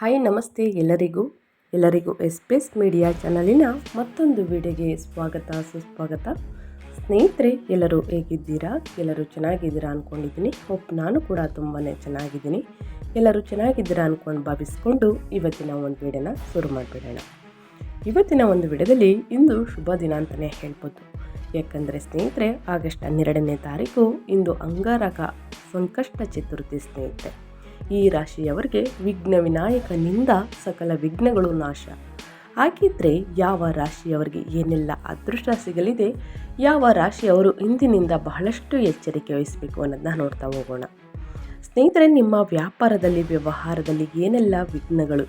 Hi, ನಮಸ್ತೆ ಎಲ್ಲರಿಗೂ. ಎಲ್ಲರಿಗೂ ಎಸ್ಪೇಸ್ ಮೀಡಿಯಾ ಚಾನಲಿನ ಮತ್ತೊಂದು ವಿಡಿಯೋಗೆ ಸ್ವಾಗತ, ಸುಸ್ವಾಗತ. ಸ್ನೇಹಿತರೆ, ಎಲ್ಲರೂ ಹೇಗಿದ್ದೀರಾ? ಎಲ್ಲರೂ ಚೆನ್ನಾಗಿದ್ದೀರಾ ಅಂದ್ಕೊಂಡಿದ್ದೀನಿ ಹೋಪ್ ನಾನು ಕೂಡ ತುಂಬಾ ಚೆನ್ನಾಗಿದ್ದೀನಿ. ಎಲ್ಲರೂ ಚೆನ್ನಾಗಿದ್ದೀರಾ ಅಂದ್ಕೊಂಡು ಭಾವಿಸ್ಕೊಂಡು ಇವತ್ತಿನ ಒಂದು ವಿಡಿಯೋನ ಶುರು ಮಾಡಿಬಿಡೋಣ. ಇವತ್ತಿನ ಒಂದು ವಿಡಿಯೋದಲ್ಲಿ ಇಂದು ಶುಭ ದಿನ ಅಂತಲೇ ಹೇಳ್ಬೋದು. ಯಾಕಂದರೆ ಸ್ನೇಹಿತರೆ, ಆಗಸ್ಟ್ ಹನ್ನೆರಡನೇ ತಾರೀಕು ಇಂದು ಅಂಗಾರಕ ಸಂಕಷ್ಟ ಚತುರ್ಥಿ ಸ್ನೇಹಿತರೆ. ಈ ರಾಶಿಯವರಿಗೆ ವಿಘ್ನ ವಿನಾಯಕನಿಂದ ಸಕಲ ವಿಘ್ನಗಳು ನಾಶ. ಹಾಗಿದ್ರೆ ಯಾವ ರಾಶಿಯವರಿಗೆ ಏನೆಲ್ಲ ಅದೃಷ್ಟ ಸಿಗಲಿದೆ, ಯಾವ ರಾಶಿಯವರು ಇಂದಿನಿಂದ ಬಹಳಷ್ಟು ಎಚ್ಚರಿಕೆ ವಹಿಸಬೇಕು ಅನ್ನೋದನ್ನ ನೋಡ್ತಾ ಹೋಗೋಣ. ಸ್ನೇಹಿತರೆ, ನಿಮ್ಮ ವ್ಯಾಪಾರದಲ್ಲಿ, ವ್ಯವಹಾರದಲ್ಲಿ ಏನೆಲ್ಲ ವಿಘ್ನಗಳು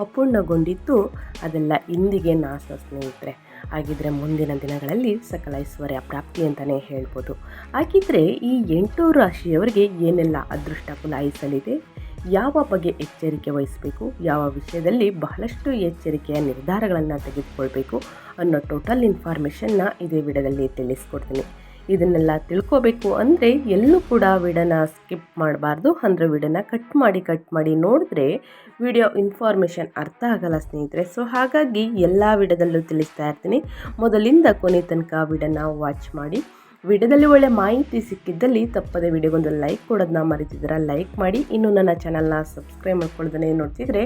ಅಪೂರ್ಣಗೊಂಡಿದ್ದು ಅದೆಲ್ಲ ಇಂದಿಗೆ ನಾಶ ಸ್ನೇಹಿತರೆ. ಹಾಗಿದ್ರೆ ಮುಂದಿನ ದಿನಗಳಲ್ಲಿ ಸಕಲ ಪ್ರಾಪ್ತಿ ಅಂತಲೇ ಹೇಳ್ಬೋದು. ಹಾಗಿದ್ರೆ ಈ ಎಂಟು ರಾಶಿಯವರಿಗೆ ಏನೆಲ್ಲ ಅದೃಷ್ಟ ಕುಲಾಯಿಸಲಿದೆ ಯಾವ ಬಗ್ಗೆ ಎಚ್ಚರಿಕೆ ವಹಿಸಬೇಕು? ಯಾವ ವಿಷಯದಲ್ಲಿ ಬಹಳಷ್ಟು ಎಚ್ಚರಿಕೆಯ ನಿರ್ಧಾರಗಳನ್ನು ತೆಗೆದುಕೊಳ್ಬೇಕು? ಅನ್ನೋ ಟೋಟಲ್ ಇನ್ಫಾರ್ಮೇಷನ್ನ ಇದೇ ವಿಡಿಯೋದಲ್ಲಿ ತಿಳಿಸ್ಕೊಡ್ತೀನಿ. ಇದನ್ನೆಲ್ಲ ತಿಳ್ಕೋಬೇಕು ಅಂದರೆ ಎಲ್ಲೂ ಕೂಡ ವಿಡನ ಸ್ಕಿಪ್ ಮಾಡಬಾರ್ದು. ಅಂದರೆ ವಿಡನ ಕಟ್ ಮಾಡಿ ಕಟ್ ಮಾಡಿ ನೋಡಿದ್ರೆ ವಿಡಿಯೋ ಇನ್ಫಾರ್ಮೇಷನ್ ಅರ್ಥ ಆಗಲ್ಲ ಸ್ನೇಹಿತರೆ. ಸೊ ಹಾಗಾಗಿ ಎಲ್ಲ ವಿಡಿಯೋದಲ್ಲೂ ತಿಳಿಸ್ತಾ ಇರ್ತೀನಿ. ಮೊದಲಿಂದ ಕೊನೆ ತನಕ ವಿಡಿಯೋನ ವಾಚ್ ಮಾಡಿ. ವಿಡಿಯೋದಲ್ಲಿ ಒಳ್ಳೆ ಮಾಹಿತಿ ಸಿಕ್ಕಿದ್ದಲ್ಲಿ ತಪ್ಪದೆ ವಿಡಿಯೋಗೊಂದು ಲೈಕ್ ಕೊಡೋದನ್ನ ಮರಿತಿದ್ದೀರಾ? ಲೈಕ್ ಮಾಡಿ. ಇನ್ನು ನನ್ನ ಚಾನಲ್ನ ಸಬ್ಸ್ಕ್ರೈಬ್ ಮಾಡ್ಕೊಳ್ಳೋದನ್ನೇ ನೋಡ್ತಿದ್ರೆ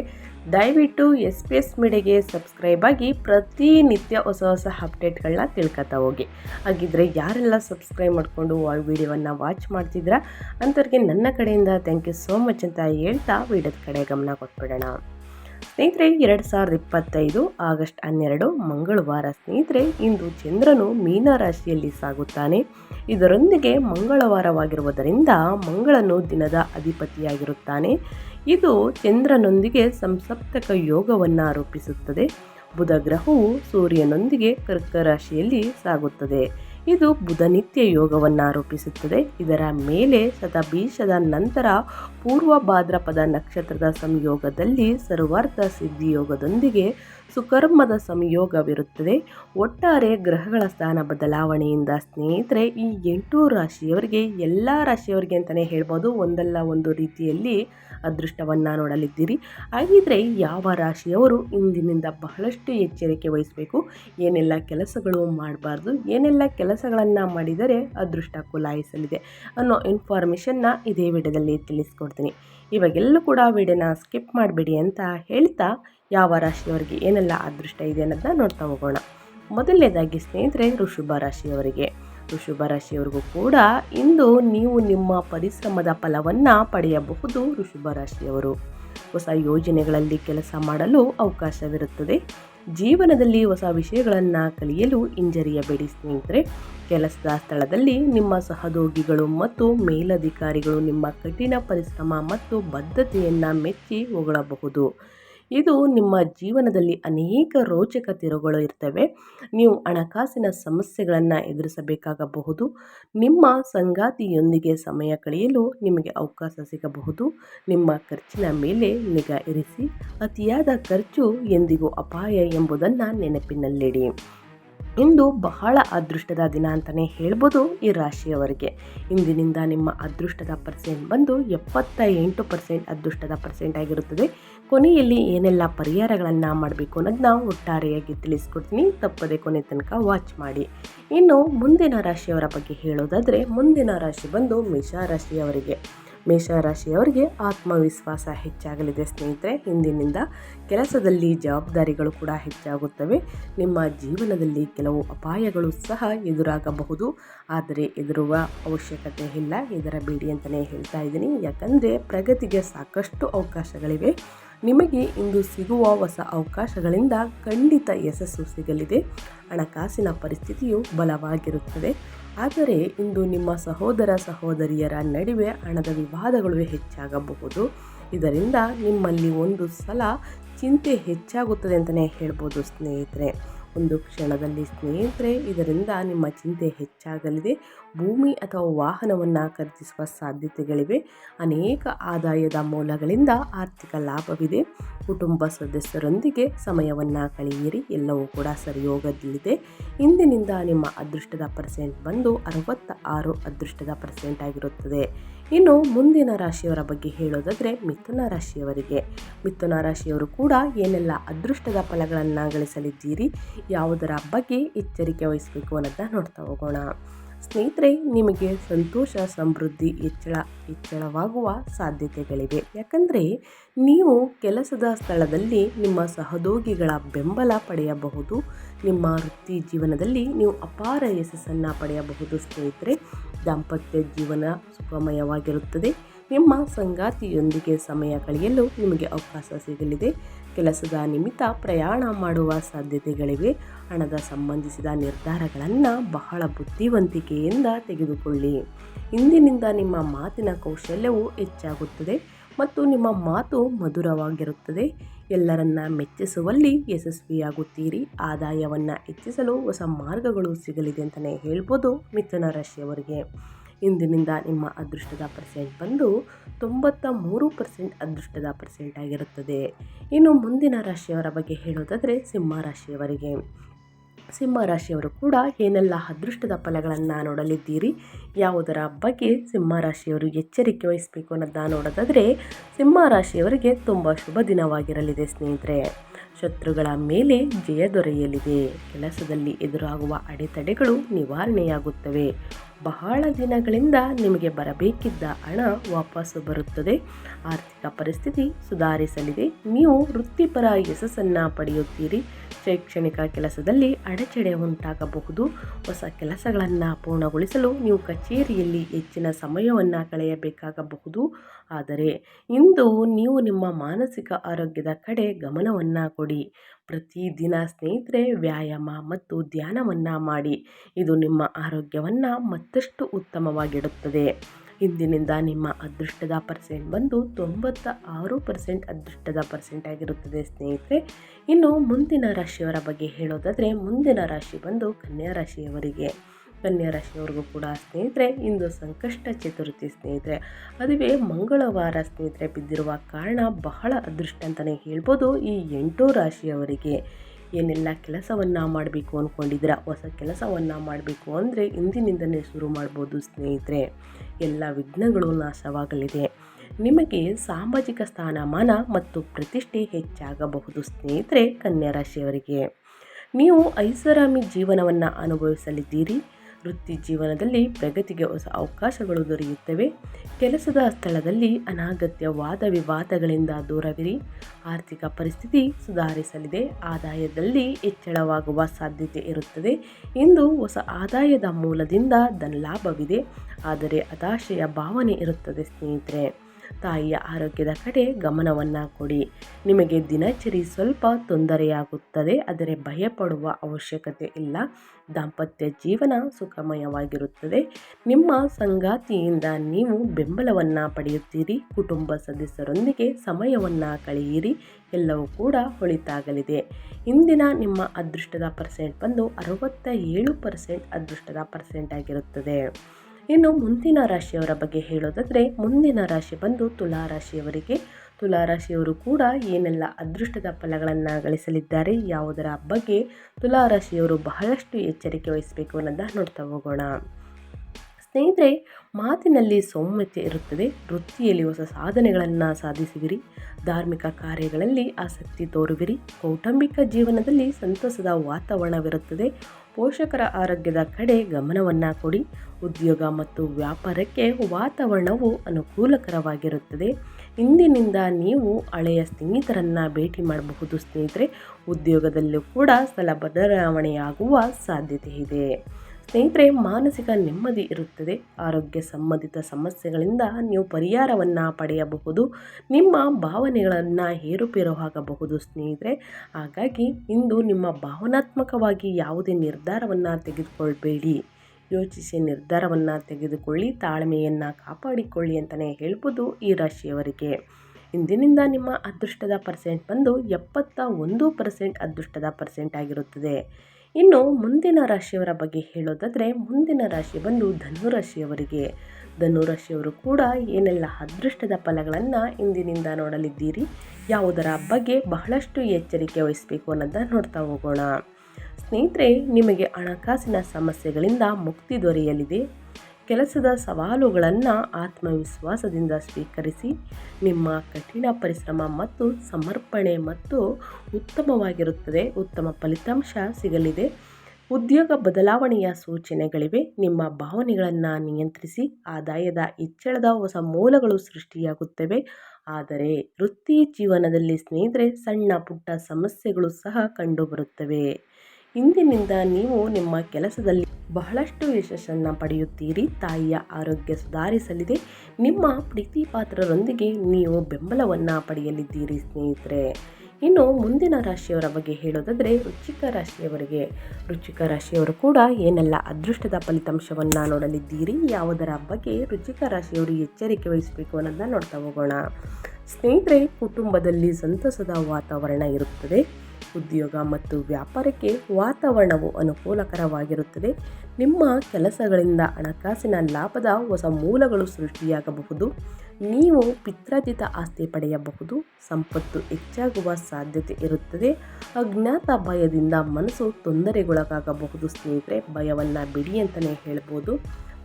ದಯವಿಟ್ಟು ಎಸ್ ಪಿ ಎಸ್ ಮೀಡಿಯಾಗೆ ಸಬ್ಸ್ಕ್ರೈಬ್ ಆಗಿ ಪ್ರತಿನಿತ್ಯ ಹೊಸ ಹೊಸ ಅಪ್ಡೇಟ್ಗಳನ್ನ ತಿಳ್ಕೊತಾ ಹೋಗಿ. ಹಾಗಿದ್ರೆ ಯಾರೆಲ್ಲ ಸಬ್ಸ್ಕ್ರೈಬ್ ಮಾಡಿಕೊಂಡು ಆ ವಿಡಿಯೋವನ್ನು ವಾಚ್ ಮಾಡ್ತಿದ್ದೀರಾ? ಅಂಥವ್ರಿಗೆ ನನ್ನ ಕಡೆಯಿಂದ ಥ್ಯಾಂಕ್ ಯು ಸೋ ಮಚ್ ಅಂತ ಹೇಳ್ತಾ ವಿಡಿಯೋದ ಕಡೆ ಗಮನ ಕೊಟ್ಬಿಡೋಣ. ಸ್ನೇಹಿತರೆ, ಎರಡು ಸಾವಿರದ ಇಪ್ಪತ್ತೈದು ಆಗಸ್ಟ್ ಹನ್ನೆರಡು ಮಂಗಳವಾರ ಸ್ನೇಹಿತರೆ, ಇಂದು ಚಂದ್ರನು ಮೀನ ರಾಶಿಯಲ್ಲಿ ಸಾಗುತ್ತಾನೆ. ಇದರೊಂದಿಗೆ ಮಂಗಳವಾರವಾಗಿರುವುದರಿಂದ ಮಂಗಳನು ದಿನದ ಅಧಿಪತಿಯಾಗಿರುತ್ತಾನೆ. ಇದು ಚಂದ್ರನೊಂದಿಗೆ ಸಂಸಪ್ತಕ ಯೋಗವನ್ನು ಆರೋಪಿಸುತ್ತದೆ ಬುಧ ಗ್ರಹವು ಸೂರ್ಯನೊಂದಿಗೆ ಕರ್ಕ ರಾಶಿಯಲ್ಲಿ ಸಾಗುತ್ತದೆ. ಇದು ಬುಧನಿತ್ಯ ಯೋಗವನ್ನು ಆರೋಪಿಸುತ್ತದೆ ಇದರ ಮೇಲೆ ಶತಬೀಷದ ನಂತರ ಪೂರ್ವ ಭಾದ್ರಪದ ನಕ್ಷತ್ರದ ಸಂಯೋಗದಲ್ಲಿ ಸರ್ವಾರ್ಥ ಸಿದ್ಧಿಯೋಗದೊಂದಿಗೆ ಸುಕರ್ಮದ ಸಂಯೋಗವಿರುತ್ತದೆ. ಒಟ್ಟಾರೆ ಗ್ರಹಗಳ ಸ್ಥಾನ ಬದಲಾವಣೆಯಿಂದ ಸ್ನೇಹಿತರೆ, ಈ ಎಂಟು ರಾಶಿಯವರಿಗೆ, ಎಲ್ಲ ರಾಶಿಯವರಿಗೆ ಅಂತಲೇ ಹೇಳ್ಬೋದು, ಒಂದಲ್ಲ ಒಂದು ರೀತಿಯಲ್ಲಿ ಅದೃಷ್ಟವನ್ನು ನೋಡಲಿದ್ದೀರಿ. ಹಾಗಿದ್ರೆ ಯಾವ ರಾಶಿಯವರು ಇಂದಿನಿಂದ ಬಹಳಷ್ಟು ಎಚ್ಚರಿಕೆ ವಹಿಸಬೇಕು? ಏನೆಲ್ಲ ಕೆಲಸಗಳು ಮಾಡಬಾರ್ದು? ಏನೆಲ್ಲ ಕೆಲಸಗಳನ್ನು ಮಾಡಿದರೆ ಅದೃಷ್ಟ ಕುಲಾಯಿಸಲಿದೆ? ಅನ್ನೋ ಇನ್ಫಾರ್ಮೇಷನ್ನ ಇದೇ ವಿಡಿಯೋದಲ್ಲಿ ತಿಳಿಸ್ಕೊಡ್ತೀನಿ. ಇವಾಗೆಲ್ಲೂ ಕೂಡ ವಿಡಿಯೋನ ಸ್ಕಿಪ್ ಮಾಡಬೇಡಿ ಅಂತ ಹೇಳ್ತಾ ಯಾವ ರಾಶಿಯವರಿಗೆ ಏನೆಲ್ಲ ಅದೃಷ್ಟ ಇದೆ ಅನ್ನೋದನ್ನ ನೋಡ್ತಾ ಹೋಗೋಣ. ಮೊದಲನೇದಾಗಿ ಸ್ನೇಹಿತರೆ ಋಷಭ ರಾಶಿಯವರಿಗೆ. ಋಷಭ ರಾಶಿಯವರಿಗೂ ಕೂಡ ಇಂದು ನೀವು ನಿಮ್ಮ ಪರಿಶ್ರಮದ ಫಲವನ್ನು ಪಡೆಯಬಹುದು ಋಷಭ ರಾಶಿಯವರು. ಹೊಸ ಯೋಜನೆಗಳಲ್ಲಿ ಕೆಲಸ ಮಾಡಲು ಅವಕಾಶವಿರುತ್ತದೆ. ಜೀವನದಲ್ಲಿ ಹೊಸ ವಿಷಯಗಳನ್ನು ಕಲಿಯಲು ಹಿಂಜರಿಯಬೇಡಿ ಸ್ನೇಹಿತರೆ. ಕೆಲಸದ ಸ್ಥಳದಲ್ಲಿ ನಿಮ್ಮ ಸಹೋದ್ಯೋಗಿಗಳು ಮತ್ತು ಮೇಲಧಿಕಾರಿಗಳು ನಿಮ್ಮ ಕಠಿಣ ಪರಿಶ್ರಮ ಮತ್ತು ಬದ್ಧತೆಯನ್ನು ಮೆಚ್ಚಿ ಹೊಗಳಬಹುದು. ಇದು ನಿಮ್ಮ ಜೀವನದಲ್ಲಿ ಅನೇಕ ರೋಚಕ ತಿರುಗಳು ಇರ್ತವೆ. ನೀವು ಹಣಕಾಸಿನ ಸಮಸ್ಯೆಗಳನ್ನು ಎದುರಿಸಬೇಕಾಗಬಹುದು. ನಿಮ್ಮ ಸಂಗಾತಿಯೊಂದಿಗೆ ಸಮಯ ಕಳೆಯಲು ನಿಮಗೆ ಅವಕಾಶ ಸಿಗಬಹುದು. ನಿಮ್ಮ ಖರ್ಚಿನ ಮೇಲೆ ನಿಗಾ ಇರಿಸಿ, ಅತಿಯಾದ ಖರ್ಚು ಎಂದಿಗೂ ಅಪಾಯ ಎಂಬುದನ್ನು ನೆನಪಿನಲ್ಲಿಡಿ. ಇಂದು ಬಹಳ ಅದೃಷ್ಟದ ದಿನ ಅಂತಲೇ ಹೇಳ್ಬೋದು ಈ ರಾಶಿಯವರಿಗೆ. ಇಂದಿನಿಂದ ನಿಮ್ಮ ಅದೃಷ್ಟದ ಪರ್ಸೆಂಟ್ ಬಂದು ಎಪ್ಪತ್ತ ಎಂಟು ಪರ್ಸೆಂಟ್ ಅದೃಷ್ಟದ ಪರ್ಸೆಂಟ್ ಆಗಿರುತ್ತದೆ. ಕೊನೆಯಲ್ಲಿ ಏನೆಲ್ಲ ಪರಿಹಾರಗಳನ್ನು ಮಾಡಬೇಕು ಅನ್ನೋದನ್ನ ಒಟ್ಟಾರೆಯಾಗಿ ತಿಳಿಸ್ಕೊಡ್ತೀನಿ. ತಪ್ಪದೆ ಕೊನೆ ತನಕ ವಾಚ್ ಮಾಡಿ. ಇನ್ನು ಮುಂದಿನ ರಾಶಿಯವರ ಬಗ್ಗೆ ಹೇಳೋದಾದರೆ, ಮುಂದಿನ ರಾಶಿ ಬಂದು ಮೇಷರಾಶಿಯವರಿಗೆ ಮೇಷರಾಶಿಯವರಿಗೆ ಆತ್ಮವಿಶ್ವಾಸ ಹೆಚ್ಚಾಗಲಿದೆ ಸ್ನೇಹಿತರೆ. ಇಂದಿನಿಂದ ಕೆಲಸದಲ್ಲಿ ಜವಾಬ್ದಾರಿಗಳು ಕೂಡ ಹೆಚ್ಚಾಗುತ್ತವೆ. ನಿಮ್ಮ ಜೀವನದಲ್ಲಿ ಕೆಲವು ಅಪಾಯಗಳು ಸಹ ಎದುರಾಗಬಹುದು. ಆದರೆ ಎದುರುವ ಅವಶ್ಯಕತೆ ಇಲ್ಲ. ಬೇಡಿ ಅಂತಲೇ ಹೇಳ್ತಾ ಇದ್ದೀನಿ. ಯಾಕಂದರೆ ಪ್ರಗತಿಗೆ ಸಾಕಷ್ಟು ಅವಕಾಶಗಳಿವೆ. ನಿಮಗೆ ಇಂದು ಸಿಗುವ ಹೊಸ ಅವಕಾಶಗಳಿಂದ ಖಂಡಿತ ಯಶಸ್ಸು ಸಿಗಲಿದೆ. ಹಣಕಾಸಿನ ಪರಿಸ್ಥಿತಿಯು ಬಲವಾಗಿರುತ್ತದೆ. ಆದರೆ ಇಂದು ನಿಮ್ಮ ಸಹೋದರ ಸಹೋದರಿಯರ ನಡುವೆ ಹಣದ ವಿವಾದಗಳು ಹೆಚ್ಚಾಗಬಹುದು. ಇದರಿಂದ ನಿಮ್ಮಲ್ಲಿ ಒಂದು ಸಲ ಚಿಂತೆ ಹೆಚ್ಚಾಗುತ್ತದೆ ಅಂತಲೇ ಹೇಳ್ಬೋದು ಸ್ನೇಹಿತರೆ. ಒಂದು ಕ್ಷಣದಲ್ಲಿ ಸ್ನೇಹಿತರೆ, ಇದರಿಂದ ನಿಮ್ಮ ಚಿಂತೆ ಹೆಚ್ಚಾಗಲಿದೆ. ಭೂಮಿ ಅಥವಾ ವಾಹನವನ್ನು ಖರೀದಿಸುವ ಸಾಧ್ಯತೆಗಳಿವೆ. ಅನೇಕ ಆದಾಯದ ಮೂಲಗಳಿಂದ ಆರ್ಥಿಕ ಲಾಭವಿದೆ. ಕುಟುಂಬ ಸದಸ್ಯರೊಂದಿಗೆ ಸಮಯವನ್ನು ಕಳೆಯಿರಿ, ಎಲ್ಲವೂ ಕೂಡ ಸರಿ ಹೋಗಲಿದೆ ಇಂದಿನಿಂದ ನಿಮ್ಮ ಅದೃಷ್ಟದ ಪರ್ಸೆಂಟ್ ಬಂದು ಅರವತ್ತ ಆರು ಅದೃಷ್ಟದ ಪರ್ಸೆಂಟ್ ಆಗಿರುತ್ತದೆ. ಇನ್ನು ಮುಂದಿನ ರಾಶಿಯವರ ಬಗ್ಗೆ ಹೇಳೋದಾದರೆ ಮಿಥುನ ರಾಶಿಯವರಿಗೆ. ಮಿಥುನ ರಾಶಿಯವರು ಕೂಡ ಏನೆಲ್ಲ ಅದೃಷ್ಟದ ಫಲಗಳನ್ನು ಗಳಿಸಲಿದ್ದೀರಿ, ಯಾವುದರ ಬಗ್ಗೆ ಎಚ್ಚರಿಕೆ ವಹಿಸಬೇಕು ಅನ್ನೋದನ್ನ ನೋಡ್ತಾ ಹೋಗೋಣ. ಸ್ನೇಹಿತರೆ, ನಿಮಗೆ ಸಂತೋಷ, ಸಮೃದ್ಧಿ, ಹೆಚ್ಚಳ, ಹೆಚ್ಚಳವಾಗುವ ಸಾಧ್ಯತೆಗಳಿವೆ. ಯಾಕಂದರೆ ನೀವು ಕೆಲಸದ ಸ್ಥಳದಲ್ಲಿ ನಿಮ್ಮ ಸಹೋದ್ಯೋಗಿಗಳ ಬೆಂಬಲ ಪಡೆಯಬಹುದು, ನಿಮ್ಮ ವೃತ್ತಿ ಜೀವನದಲ್ಲಿ ನೀವು ಅಪಾರ ಯಶಸ್ಸನ್ನು ಪಡೆಯಬಹುದು ಸ್ನೇಹಿತರೆ. ದಾಂಪತ್ಯ ಜೀವನ ಸುಖಮಯವಾಗಿರುತ್ತದೆ. ನಿಮ್ಮ ಸಂಗಾತಿಯೊಂದಿಗೆ ಸಮಯ ಕಳೆಯಲು ನಿಮಗೆ ಅವಕಾಶ ಸಿಗಲಿದೆ. ಕೆಲಸದ ನಿಮಿತ್ತ ಪ್ರಯಾಣ ಮಾಡುವ ಸಾಧ್ಯತೆಗಳಿವೆ. ಹಣದ ಸಂಬಂಧಿಸಿದ ನಿರ್ಧಾರಗಳನ್ನು ಬಹಳ ಬುದ್ಧಿವಂತಿಕೆಯಿಂದ ತೆಗೆದುಕೊಳ್ಳಿ. ಇಂದಿನಿಂದ ನಿಮ್ಮ ಮಾತಿನ ಕೌಶಲ್ಯವು ಹೆಚ್ಚಾಗುತ್ತದೆ. ಮತ್ತು ನಿಮ್ಮ ಮಾತು ಮಧುರವಾಗಿರುತ್ತದೆ. ಎಲ್ಲರನ್ನ ಮೆಚ್ಚಿಸುವಲ್ಲಿ ಯಶಸ್ವಿಯಾಗುತ್ತೀರಿ. ಆದಾಯವನ್ನು ಹೆಚ್ಚಿಸಲು ಹೊಸ ಮಾರ್ಗಗಳು ಸಿಗಲಿದೆ ಅಂತಲೇ ಹೇಳ್ಬೋದು ಮಿಥುನ ರಾಶಿಯವರಿಗೆ. ಇಂದಿನಿಂದ ನಿಮ್ಮ ಅದೃಷ್ಟದ ಪರ್ಸೆಂಟ್ ಬಂದು ತೊಂಬತ್ತ ಮೂರು ಪರ್ಸೆಂಟ್ ಅದೃಷ್ಟದ ಪರ್ಸೆಂಟ್ ಆಗಿರುತ್ತದೆ. ಇನ್ನು ಮುಂದಿನ ರಾಶಿಯವರ ಬಗ್ಗೆ ಹೇಳೋದಾದರೆ ಸಿಂಹ ರಾಶಿಯವರಿಗೆ. ಸಿಂಹ ರಾಶಿಯವರು ಕೂಡ ಏನೆಲ್ಲ ಅದೃಷ್ಟದ ಫಲಗಳನ್ನು ನೋಡಲಿದ್ದೀರಿ? ಯಾವುದರ ಬಗ್ಗೆ ಸಿಂಹ ರಾಶಿಯವರು ಎಚ್ಚರಿಕೆ ವಹಿಸಬೇಕು ಅನ್ನೋದನ್ನ ನೋಡೋದಾದರೆ, ಸಿಂಹ ರಾಶಿಯವರಿಗೆ ತುಂಬ ಶುಭ ದಿನವಾಗಿರಲಿದೆ ಸ್ನೇಹಿತರೆ. ಶತ್ರುಗಳ ಮೇಲೆ ಜಯ ದೊರೆಯಲಿದೆ. ಕೆಲಸದಲ್ಲಿ ಎದುರಾಗುವ ಅಡೆತಡೆಗಳು ನಿವಾರಣೆಯಾಗುತ್ತವೆ. ಬಹಳ ದಿನಗಳಿಂದ ನಿಮಗೆ ಬರಬೇಕಿದ್ದ ಹಣ ವಾಪಸ್ಸು ಬರುತ್ತದೆ. ಆರ್ಥಿಕ ಪರಿಸ್ಥಿತಿ ಸುಧಾರಿಸಲಿದೆ. ನೀವು ವೃತ್ತಿಪರ ಯಶಸ್ಸನ್ನು ಪಡೆಯುತ್ತೀರಿ. ಶೈಕ್ಷಣಿಕ ಕೆಲಸದಲ್ಲಿ ಅಡಚಣೆ ಉಂಟಾಗಬಹುದು. ಹೊಸ ಕೆಲಸಗಳನ್ನು ಪೂರ್ಣಗೊಳಿಸಲು ನೀವು ಕಚೇರಿಯಲ್ಲಿ ಹೆಚ್ಚಿನ ಸಮಯವನ್ನು ಕಳೆಯಬೇಕಾಗಬಹುದು. ಆದರೆ ಇಂದು ನೀವು ನಿಮ್ಮ ಮಾನಸಿಕ ಆರೋಗ್ಯದ ಕಡೆ ಗಮನವನ್ನು ಕೊಡಿ. ಪ್ರತಿದಿನ ಸ್ನೇಹಿತರೆ, ವ್ಯಾಯಾಮ ಮತ್ತು ಧ್ಯಾನವನ್ನು ಮಾಡಿ. ಇದು ನಿಮ್ಮ ಆರೋಗ್ಯವನ್ನು ಮತ್ತಷ್ಟು ಉತ್ತಮವಾಗಿಡುತ್ತದೆ. ಇಂದಿನಿಂದ ನಿಮ್ಮ ಅದೃಷ್ಟದ ಪರ್ಸೆಂಟ್ ಬಂದು ತೊಂಬತ್ತ ಆರು ಪರ್ಸೆಂಟ್ ಅದೃಷ್ಟದ ಪರ್ಸೆಂಟ್ ಆಗಿರುತ್ತದೆ, ಸ್ನೇಹಿತರೆ. ಇನ್ನು ಮುಂದಿನ ರಾಶಿಯವರ ಬಗ್ಗೆ ಹೇಳೋದಾದರೆ, ಮುಂದಿನ ರಾಶಿ ಬಂದು ಕನ್ಯಾ ರಾಶಿಯವರಿಗೆ. ಕನ್ಯಾ ರಾಶಿಯವರಿಗೂ ಕೂಡ, ಸ್ನೇಹಿತರೆ, ಇಂದು ಸಂಕಷ್ಟ ಚತುರ್ಥಿ, ಸ್ನೇಹಿತರೆ. ಅದುವೇ ಮಂಗಳವಾರ, ಸ್ನೇಹಿತರೆ, ಬಿದ್ದಿರುವ ಕಾರಣ ಬಹಳ ಅದೃಷ್ಟ ಅಂತಲೇ ಹೇಳ್ಬೋದು ಈ ಎಂಟು ರಾಶಿಯವರಿಗೆ. ಏನೆಲ್ಲ ಕೆಲಸವನ್ನು ಮಾಡಬೇಕು ಅಂದ್ಕೊಂಡಿದ್ದೀರಾ ಹೊಸ ಕೆಲಸವನ್ನು ಮಾಡಬೇಕು ಅಂದರೆ ಇಂದಿನಿಂದಲೇ ಶುರು ಮಾಡ್ಬೋದು, ಸ್ನೇಹಿತರೆ. ಎಲ್ಲ ವಿಘ್ನಗಳು ನಾಶವಾಗಲಿದೆ. ನಿಮಗೆ ಸಾಮಾಜಿಕ ಸ್ಥಾನಮಾನ ಮತ್ತು ಪ್ರತಿಷ್ಠೆ ಹೆಚ್ಚಾಗಬಹುದು ಸ್ನೇಹಿತರೆ, ಕನ್ಯಾ ರಾಶಿಯವರಿಗೆ. ನೀವು ಐಷಾರಾಮಿ ಜೀವನವನ್ನು ಅನುಭವಿಸಲಿದ್ದೀರಿ. ವೃತ್ತಿ ಜೀವನದಲ್ಲಿ ಪ್ರಗತಿಗೆ ಹೊಸ ಅವಕಾಶಗಳು ದೊರೆಯುತ್ತವೆ. ಕೆಲಸದ ಸ್ಥಳದಲ್ಲಿ ಅನಾಗತ್ಯ ವಾದ ವಿವಾದಗಳಿಂದ ದೂರವಿರಿ. ಆರ್ಥಿಕ ಪರಿಸ್ಥಿತಿ ಸುಧಾರಿಸಲಿದೆ. ಆದಾಯದಲ್ಲಿ ಹೆಚ್ಚಳವಾಗುವ ಸಾಧ್ಯತೆ ಇರುತ್ತದೆ. ಇಂದು ಹೊಸ ಆದಾಯದ ಮೂಲದಿಂದ ಧನಲಾಭವಿದೆ. ಆದರೆ ಹತಾಶೆಯ ಭಾವನೆ ಇರುತ್ತದೆ ಸ್ನೇಹಿತರೆ. ತಾಯಿಯ ಆರೋಗ್ಯದ ಕಡೆ ಗಮನವನ್ನು ಕೊಡಿ. ನಿಮಗೆ ದಿನಚರಿ ಸ್ವಲ್ಪ ತೊಂದರೆಯಾಗುತ್ತದೆ, ಆದರೆ ಭಯಪಡುವ ಅವಶ್ಯಕತೆ ಇಲ್ಲ. ದಾಂಪತ್ಯ ಜೀವನ ಸುಖಮಯವಾಗಿರುತ್ತದೆ. ನಿಮ್ಮ ಸಂಗಾತಿಯಿಂದ ನೀವು ಬೆಂಬಲವನ್ನು ಪಡೆಯುತ್ತೀರಿ. ಕುಟುಂಬ ಸದಸ್ಯರೊಂದಿಗೆ ಸಮಯವನ್ನು ಕಳೆಯಿರಿ. ಎಲ್ಲವೂ ಕೂಡ ಒಳಿತಾಗಲಿದೆ ಇಂದಿನ ನಿಮ್ಮ ಅದೃಷ್ಟದ ಪರ್ಸೆಂಟ್ ಬಂದು ಅರವತ್ತ ಏಳು ಪರ್ಸೆಂಟ್ ಅದೃಷ್ಟದ ಪರ್ಸೆಂಟ್ ಆಗಿರುತ್ತದೆ. ಇನ್ನು ಮುಂದಿನ ರಾಶಿಯವರ ಬಗ್ಗೆ ಹೇಳೋದಾದರೆ, ಮುಂದಿನ ರಾಶಿ ಬಂದು ತುಲಾ ರಾಶಿಯವರಿಗೆ. ತುಲಾ ರಾಶಿಯವರು ಕೂಡ ಏನೆಲ್ಲ ಅದೃಷ್ಟದ ಫಲಗಳನ್ನು ಗಳಿಸಲಿದ್ದಾರೆ ಯಾವುದರ ಬಗ್ಗೆ ತುಲಾ ರಾಶಿಯವರು ಬಹಳಷ್ಟು ಎಚ್ಚರಿಕೆ ವಹಿಸಬೇಕು ಅನ್ನೋದನ್ನ ನೋಡ್ತಾ ಹೋಗೋಣ. ಸ್ನೇಹಿತರೆ ಮಾತಿನಲ್ಲಿ ಸೌಮ್ಯತೆ ಇರುತ್ತದೆ. ವೃತ್ತಿಯಲ್ಲಿ ಹೊಸ ಸಾಧನೆಗಳನ್ನು ಸಾಧಿಸುವಿರಿ ಧಾರ್ಮಿಕ ಕಾರ್ಯಗಳಲ್ಲಿ ಆಸಕ್ತಿ ತೋರುವಿರಿ. ಕೌಟುಂಬಿಕ ಜೀವನದಲ್ಲಿ ಸಂತಸದ ವಾತಾವರಣವಿರುತ್ತದೆ. ಪೋಷಕರ ಆರೋಗ್ಯದ ಕಡೆ ಗಮನವನ್ನು ಕೊಡಿ. ಉದ್ಯೋಗ ಮತ್ತು ವ್ಯಾಪಾರಕ್ಕೆ ವಾತಾವರಣವು ಅನುಕೂಲಕರವಾಗಿರುತ್ತದೆ. ಇಂದಿನಿಂದ ನೀವು ಹಳೆಯ ಸ್ನೇಹಿತರನ್ನು ಭೇಟಿ ಮಾಡಬಹುದು ಸ್ನೇಹಿತರೆ. ಉದ್ಯೋಗದಲ್ಲೂ ಕೂಡ ಸ್ಥಳ ಬದಲಾವಣೆಯಾಗುವ ಸಾಧ್ಯತೆ ಇದೆ ಸ್ನೇಹಿತರೆ, ಮಾನಸಿಕ ನೆಮ್ಮದಿ ಇರುತ್ತದೆ. ಆರೋಗ್ಯ ಸಂಬಂಧಿತ ಸಮಸ್ಯೆಗಳಿಂದ ನೀವು ಪರಿಹಾರವನ್ನು ಪಡೆಯಬಹುದು. ನಿಮ್ಮ ಭಾವನೆಗಳನ್ನು ಏರುಪೇರು ಆಗಬಹುದು ಸ್ನೇಹಿತರೆ. ಹಾಗಾಗಿ ಇಂದು ನಿಮ್ಮ ಭಾವನಾತ್ಮಕವಾಗಿ ಯಾವುದೇ ನಿರ್ಧಾರವನ್ನು ತೆಗೆದುಕೊಳ್ಬೇಡಿ. ಯೋಚಿಸಿ ನಿರ್ಧಾರವನ್ನು ತೆಗೆದುಕೊಳ್ಳಿ, ತಾಳ್ಮೆಯನ್ನು ಕಾಪಾಡಿಕೊಳ್ಳಿ ಅಂತಲೇ ಹೇಳ್ಬೋದು ಈ ರಾಶಿಯವರಿಗೆ. ಇಂದಿನಿಂದ ನಿಮ್ಮ ಅದೃಷ್ಟದ ಪರ್ಸೆಂಟ್ ಬಂದು ಎಪ್ಪತ್ತ ಒಂದು ಪರ್ಸೆಂಟ್ ಅದೃಷ್ಟದ ಪರ್ಸೆಂಟ್ ಆಗಿರುತ್ತದೆ. ಇನ್ನು ಮುಂದಿನ ರಾಶಿಯವರ ಬಗ್ಗೆ ಹೇಳೋದಾದರೆ ಮುಂದಿನ ರಾಶಿ ಬಂದು ಧನು ರಾಶಿಯವರಿಗೆ ಧನು ರಾಶಿಯವರು ಕೂಡ ಏನೆಲ್ಲ ಅದೃಷ್ಟದ ಫಲಗಳನ್ನು ಇಂದಿನಿಂದ ನೋಡಲಿದ್ದೀರಿ? ಯಾವುದರ ಬಗ್ಗೆ ಬಹಳಷ್ಟು ಎಚ್ಚರಿಕೆ ವಹಿಸಬೇಕು ಅನ್ನೋದನ್ನು ನೋಡ್ತಾ ಹೋಗೋಣ. ಸ್ನೇಹಿತರೆ, ನಿಮಗೆ ಹಣಕಾಸಿನ ಸಮಸ್ಯೆಗಳಿಂದ ಮುಕ್ತಿ ದೊರೆಯಲಿದೆ. ಕೆಲಸದ ಸವಾಲುಗಳನ್ನು ಆತ್ಮವಿಶ್ವಾಸದಿಂದ ಸ್ವೀಕರಿಸಿ, ನಿಮ್ಮ ಕಠಿಣ ಪರಿಶ್ರಮ ಮತ್ತು ಸಮರ್ಪಣೆ ಮತ್ತು ಉತ್ತಮವಾಗಿರುತ್ತದೆ. ಉತ್ತಮ ಫಲಿತಾಂಶ ಸಿಗಲಿದೆ. ಉದ್ಯೋಗ ಬದಲಾವಣೆಯ ಸೂಚನೆಗಳಿವೆ. ನಿಮ್ಮ ಭಾವನೆಗಳನ್ನು ನಿಯಂತ್ರಿಸಿ, ಆದಾಯದ ಹೆಚ್ಚಳದ ಹೊಸ ಮೂಲಗಳು ಸೃಷ್ಟಿಯಾಗುತ್ತವೆ. ಆದರೆ, ವೃತ್ತಿ ಜೀವನದಲ್ಲಿ ಸ್ನೇಹಿತರೆ, ಸಣ್ಣ ಪುಟ್ಟ ಸಮಸ್ಯೆಗಳು ಸಹ ಕಂಡುಬರುತ್ತವೆ. ಇಂದಿನಿಂದ ನೀವು ನಿಮ್ಮ ಕೆಲಸದಲ್ಲಿ ಬಹಳಷ್ಟು ಯಶಸ್ಸನ್ನು ಪಡೆಯುತ್ತೀರಿ. ತಾಯಿಯ ಆರೋಗ್ಯ ಸುಧಾರಿಸಲಿದೆ. ನಿಮ್ಮ ಪ್ರೀತಿ ಪಾತ್ರರೊಂದಿಗೆ ನೀವು ಬೆಂಬಲವನ್ನು ಪಡೆಯಲಿದ್ದೀರಿ ಸ್ನೇಹಿತರೆ. ಇನ್ನು ಮುಂದಿನ ರಾಶಿಯವರ ಬಗ್ಗೆ ಹೇಳೋದಾದರೆ ವೃಶ್ಚಿಕ ರಾಶಿಯವರಿಗೆ. ವೃಶ್ಚಿಕ ರಾಶಿಯವರು ಕೂಡ ಏನೆಲ್ಲ ಅದೃಷ್ಟದ ಫಲಿತಾಂಶವನ್ನು ನೋಡಲಿದ್ದೀರಿ, ಯಾವುದರ ಬಗ್ಗೆ ವೃಶ್ಚಿಕ ರಾಶಿಯವರು ಎಚ್ಚರಿಕೆ ವಹಿಸಬೇಕು ಅನ್ನೋದನ್ನ ನೋಡ್ತಾ ಹೋಗೋಣ. ಸ್ನೇಹಿತರೆ, ಕುಟುಂಬದಲ್ಲಿ ಸಂತಸದ ವಾತಾವರಣ ಇರುತ್ತದೆ. ಉದ್ಯೋಗ ಮತ್ತು ವ್ಯಾಪಾರಕ್ಕೆ ವಾತಾವರಣವು ಅನುಕೂಲಕರವಾಗಿರುತ್ತದೆ. ನಿಮ್ಮ ಕೆಲಸಗಳಿಂದ ಹಣಕಾಸಿನ ಲಾಭದ ಹೊಸ ಮೂಲಗಳು ಸೃಷ್ಟಿಯಾಗಬಹುದು. ನೀವು ಪಿತ್ರಾಜಿತ ಆಸ್ತಿ ಪಡೆಯಬಹುದು. ಸಂಪತ್ತು ಹೆಚ್ಚಾಗುವ ಸಾಧ್ಯತೆ ಇರುತ್ತದೆ. ಅಜ್ಞಾತ ಭಯದಿಂದ ಮನಸ್ಸು ತೊಂದರೆಗೊಳಗಾಗಬಹುದು. ಸ್ನೇಹಿತರೆ, ಭಯವನ್ನು ಬಿಡಿ ಅಂತಲೇ ಹೇಳ್ಬೋದು.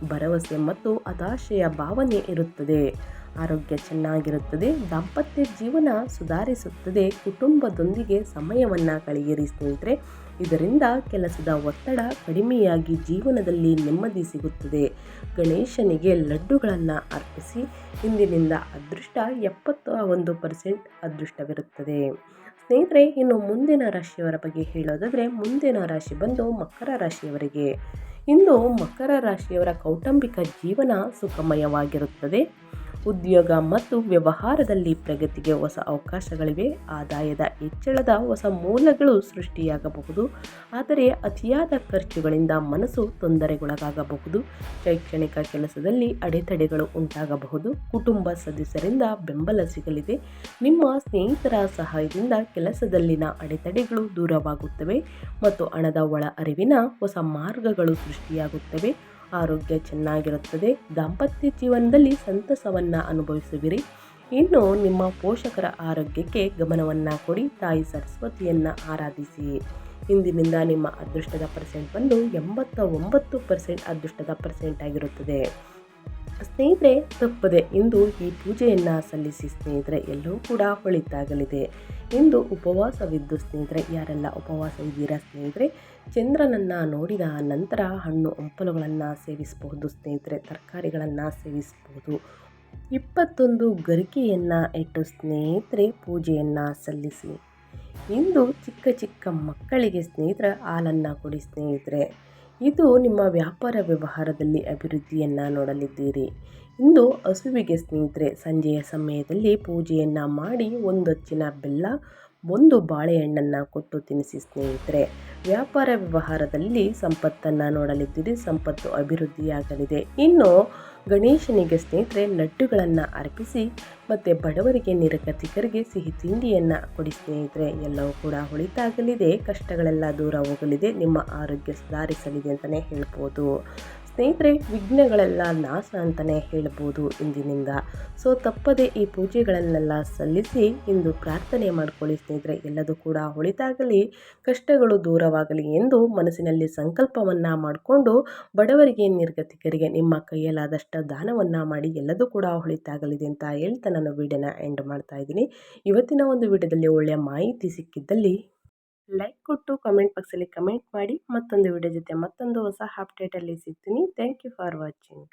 ಭರವಸೆ ಮತ್ತು ಹತಾಶೆಯ ಭಾವನೆ ಇರುತ್ತದೆ. ಆರೋಗ್ಯ ಚೆನ್ನಾಗಿರುತ್ತದೆ, ದಾಂಪತ್ಯ ಜೀವನ ಸುಧಾರಿಸುತ್ತದೆ, ಕುಟುಂಬದೊಂದಿಗೆ ಸಮಯವನ್ನು ಕಳೆಯಿರಿ ಸ್ನೇಹಿತರೆ. ಇದರಿಂದ ಕೆಲಸದ ಒತ್ತಡ ಕಡಿಮೆಯಾಗಿ ಜೀವನದಲ್ಲಿ ನೆಮ್ಮದಿ ಸಿಗುತ್ತದೆ. ಗಣೇಶನಿಗೆ ಲಡ್ಡುಗಳನ್ನು ಅರ್ಪಿಸಿ, ಇಂದಿನಿಂದ ಅದೃಷ್ಟ ಎಪ್ಪತ್ತ ಒಂದು ಪರ್ಸೆಂಟ್ ಅದೃಷ್ಟವಿರುತ್ತದೆ. ಸ್ನೇಹಿತರೆ, ಇನ್ನು ಮುಂದಿನ ರಾಶಿಯವರ ಬಗ್ಗೆ ಹೇಳೋದಾದರೆ, ಮುಂದಿನ ರಾಶಿ ಬಂದು ಮಕರ ರಾಶಿಯವರಿಗೆ. ಇಂದು ಮಕರ ರಾಶಿಯವರ ಕೌಟುಂಬಿಕ ಜೀವನ ಸುಖಮಯವಾಗಿರುತ್ತದೆ. ಉದ್ಯೋಗ ಮತ್ತು ವ್ಯವಹಾರದಲ್ಲಿ ಪ್ರಗತಿಗೆ ಹೊಸ ಅವಕಾಶಗಳಿವೆ. ಆದಾಯದ ಹೆಚ್ಚಳದ ಹೊಸ ಮೂಲಗಳು ಸೃಷ್ಟಿಯಾಗಬಹುದು. ಆದರೆ ಅತಿಯಾದ ಖರ್ಚುಗಳಿಂದ ಮನಸ್ಸು ತೊಂದರೆಗೊಳಗಾಗಬಹುದು. ಶೈಕ್ಷಣಿಕ ಕೆಲಸದಲ್ಲಿ ಅಡೆತಡೆಗಳು ಉಂಟಾಗಬಹುದು. ಕುಟುಂಬ ಸದಸ್ಯರಿಂದ ಬೆಂಬಲ ಸಿಗಲಿದೆ. ನಿಮ್ಮ ಸ್ನೇಹಿತರ ಸಹಾಯದಿಂದ ಕೆಲಸದಲ್ಲಿನ ಅಡೆತಡೆಗಳು ದೂರವಾಗುತ್ತವೆ ಮತ್ತು ಹಣದ ಒಳ ಅರಿವಿನ ಹೊಸ ಮಾರ್ಗಗಳು ಸೃಷ್ಟಿಯಾಗುತ್ತವೆ. ಆರೋಗ್ಯ ಚೆನ್ನಾಗಿರುತ್ತದೆ. ದಾಂಪತ್ಯ ಜೀವನದಲ್ಲಿ ಸಂತಸವನ್ನು ಅನುಭವಿಸುವಿರಿ. ಇನ್ನು ನಿಮ್ಮ ಪೋಷಕರ ಆರೋಗ್ಯಕ್ಕೆ ಗಮನವನ್ನು ಕೊಡಿ. ತಾಯಿ ಸರಸ್ವತಿಯನ್ನು ಆರಾಧಿಸಿ. ಇಂದಿನಿಂದ ನಿಮ್ಮ ಅದೃಷ್ಟದ ಪರ್ಸೆಂಟ್ ಬಂದು ಎಂಬತ್ತ ಒಂಬತ್ತು ಪರ್ಸೆಂಟ್ ಅದೃಷ್ಟದ ಪರ್ಸೆಂಟ್ ಆಗಿರುತ್ತದೆ. ಸ್ನೇಹಿತರೆ, ತಪ್ಪದೆ ಇಂದು ಈ ಪೂಜೆಯನ್ನು ಸಲ್ಲಿಸಿ ಸ್ನೇಹಿತರೆ ಎಲ್ಲವೂ ಕೂಡ ಹೊಳಿತಾಗಲಿದೆ. ಇಂದು ಉಪವಾಸವಿದ್ದು ಸ್ನೇಹಿತರೆ, ಯಾರೆಲ್ಲ ಉಪವಾಸವಿದ್ದೀರಾ ಸ್ನೇಹಿತರೆ ಚಂದ್ರನನ್ನು ನೋಡಿದ ನಂತರ ಹಣ್ಣು ಹಂಪಲುಗಳನ್ನು ಸೇವಿಸಬಹುದು, ಸ್ನೇಹಿತರೆ, ತರಕಾರಿಗಳನ್ನು ಸೇವಿಸಬಹುದು. ಇಪ್ಪತ್ತೊಂದು ಗರಿಕೆಯನ್ನು ಇಟ್ಟು ಸ್ನೇಹಿತರೆ, ಪೂಜೆಯನ್ನು ಸಲ್ಲಿಸಿ. ಇಂದು ಚಿಕ್ಕ ಚಿಕ್ಕ ಮಕ್ಕಳಿಗೆ ಸ್ನೇಹಿತರ, ಹಾಲನ್ನು ಕೊಡಿ ಸ್ನೇಹಿತರೆ. ಇದು ನಿಮ್ಮ ವ್ಯಾಪಾರ ವ್ಯವಹಾರದಲ್ಲಿ ಅಭಿವೃದ್ಧಿಯನ್ನು ನೋಡಲಿದ್ದೀರಿ. ಇಂದು ಹಸುವಿಗೆ ಸ್ನೇಹಿತರೆ, ಸಂಜೆಯ ಸಮಯದಲ್ಲಿ ಪೂಜೆಯನ್ನು ಮಾಡಿ ಒಂದು ಹಚ್ಚಿನ ಬೆಲ್ಲ ಒಂದು ಬಾಳೆಹಣ್ಣನ್ನು ಕೊಟ್ಟು ತಿನ್ನಿಸಿ ಸ್ನೇಹಿತರೆ. ವ್ಯಾಪಾರ ವ್ಯವಹಾರದಲ್ಲಿ ಸಂಪತ್ತನ್ನು ನೋಡಲಿದ್ದೀರಿ, ಸಂಪತ್ತು ಅಭಿವೃದ್ಧಿಯಾಗಲಿದೆ. ಇನ್ನು ಗಣೇಶನಿಗೆ ಸ್ನೇಹಿತರೆ, ಲಡ್ಡುಗಳನ್ನು ಅರ್ಪಿಸಿ ಮತ್ತು ಬಡವರಿಗೆ ನಿರಗತಿಕರಿಗೆ ಸಿಹಿ ತಿಂಡಿಯನ್ನು ಕೊಡಿ ಸ್ನೇಹಿತರೆ. ಎಲ್ಲವೂ ಕೂಡ ಹೊಳಿತಾಗಲಿದೆ, ಕಷ್ಟಗಳೆಲ್ಲ ದೂರ ಹೋಗಲಿದೆ, ನಿಮ್ಮ ಆರೋಗ್ಯ ಸುಧಾರಿಸಲಿದೆ ಅಂತಲೇ ಹೇಳ್ಬೋದು. ಸ್ನೇಹಿತರೆ ವಿಘ್ನಗಳೆಲ್ಲ ನಾಶ ಅಂತಲೇ ಹೇಳ್ಬೋದು ಇಂದಿನಿಂದ. ಸೊ, ತಪ್ಪದೆ ಈ ಪೂಜೆಗಳನ್ನೆಲ್ಲ ಸಲ್ಲಿಸಿ ಇಂದು ಪ್ರಾರ್ಥನೆ ಮಾಡ್ಕೊಳ್ಳಿ ಸ್ನೇಹಿತರೆ. ಎಲ್ಲದೂ ಕೂಡ ಒಳಿತಾಗಲಿ ಕಷ್ಟಗಳು ದೂರವಾಗಲಿ ಎಂದು ಮನಸ್ಸಿನಲ್ಲಿ ಸಂಕಲ್ಪವನ್ನು ಮಾಡಿಕೊಂಡು ಬಡವರಿಗೆ, ನಿರ್ಗತಿಕರಿಗೆ, ನಿಮ್ಮ ಕೈಯಲ್ಲಾದಷ್ಟು ದಾನವನ್ನು ಮಾಡಿ ಎಲ್ಲದೂ ಕೂಡ ಒಳಿತಾಗಲಿದೆ ಅಂತ ಹೇಳ್ತಾ ನಾನು ವಿಡಿಯೋನ ಎಂಡ್ ಮಾಡ್ತಾ ಇದ್ದೀನಿ. ಇವತ್ತಿನ ಒಂದು ವಿಡಿಯೋದಲ್ಲಿ ಒಳ್ಳೆಯ ಮಾಹಿತಿ ಸಿಕ್ಕಿದ್ದಲ್ಲಿ ಲೈಕ್ ಕೊಟ್ಟು ಕಮೆಂಟ್ ಬಾಕ್ಸಲ್ಲಿ ಕಮೆಂಟ್ ಮಾಡಿ ಮತ್ತೊಂದು ವಿಡಿಯೋ ಜೊತೆ ಮತ್ತೊಂದು ಹೊಸ ಅಪ್ಡೇಟಲ್ಲಿ ಸಿಗ್ತೀನಿ. Thank you for watching